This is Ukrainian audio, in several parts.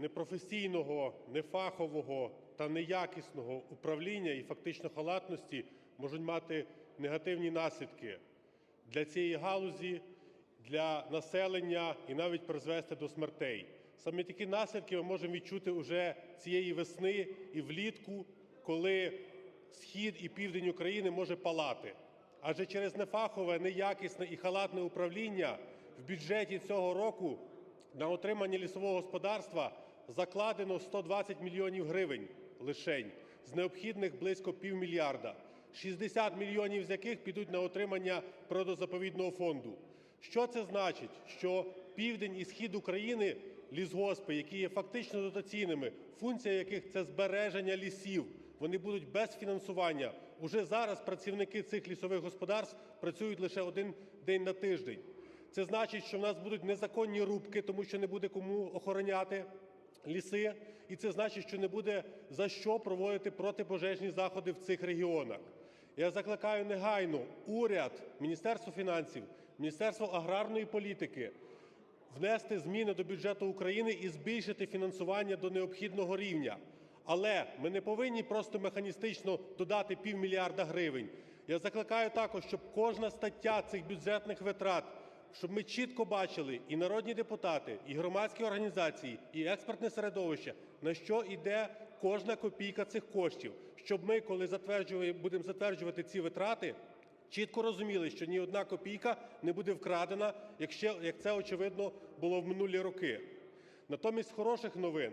непрофесійного, нефахового та неякісного управління і фактично халатності можуть мати негативні наслідки для цієї галузі, для населення і навіть призвести до смертей. Саме такі наслідки ми можемо відчути уже цієї весни і влітку, коли схід і південь України може палати. Адже через нефахове, неякісне і халатне управління в бюджеті цього року на отримання лісового господарства закладено 120 мільйонів гривень лишень з необхідних близько півмільярда, 60 мільйонів з яких підуть на отримання природозаповідного фонду. Що це значить? Що південь і схід України лісгоспи, які є фактично дотаційними, функція яких це збереження лісів, вони будуть без фінансування. Уже зараз працівники цих лісових господарств працюють лише один день на тиждень. Це значить, що в нас будуть незаконні рубки, тому що не буде кому охороняти ліси, і це значить, що не буде за що проводити протипожежні заходи в цих регіонах. Я закликаю негайно уряд, Міністерство фінансів, Міністерство аграрної політики внести зміни до бюджету України і збільшити фінансування до необхідного рівня. Але ми не повинні просто механістично додати півмільярда гривень. Я закликаю також, щоб кожна стаття цих бюджетних витрат, щоб ми чітко бачили і народні депутати, і громадські організації, і експертне середовище, на що йде кожна копійка цих коштів, щоб ми, коли будемо затверджувати ці витрати, чітко розуміли, що ні одна копійка не буде вкрадена, як це очевидно було в минулі роки. Натомість з хороших новин.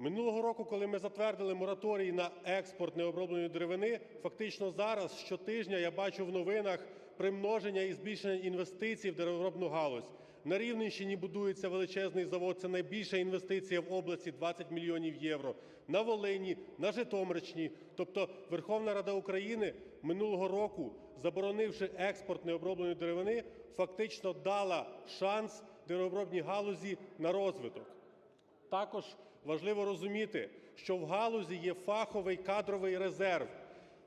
Минулого року, коли ми затвердили мораторій на експорт необробленої деревини, фактично зараз щотижня я бачу в новинах примноження і збільшення інвестицій в деревообробну галузь. На Рівненщині будується величезний завод, це найбільша інвестиція в області 20 мільйонів євро. На Волині, на Житомирщині. Тобто Верховна Рада України минулого року, заборонивши експорт необробленої деревини, фактично дала шанс деревообробній галузі на розвиток. Також важливо розуміти, що в галузі є фаховий кадровий резерв.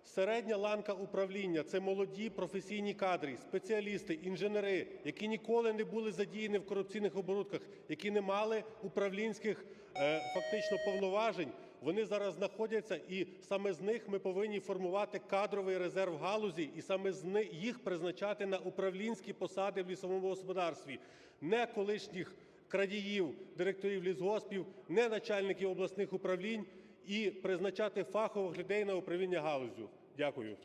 Середня ланка управління це молоді професійні кадри, спеціалісти, інженери, які ніколи не були задіяні в корупційних оборудках, які не мали управлінських е, фактично повноважень. Вони зараз знаходяться, і саме з них ми повинні формувати кадровий резерв галузі, і саме з їх призначати на управлінські посади в лісовому господарстві, не колишніх крадіїв, директорів лісгоспів, не начальників обласних управлінь і призначати фахових людей на управління галуззю. Дякую.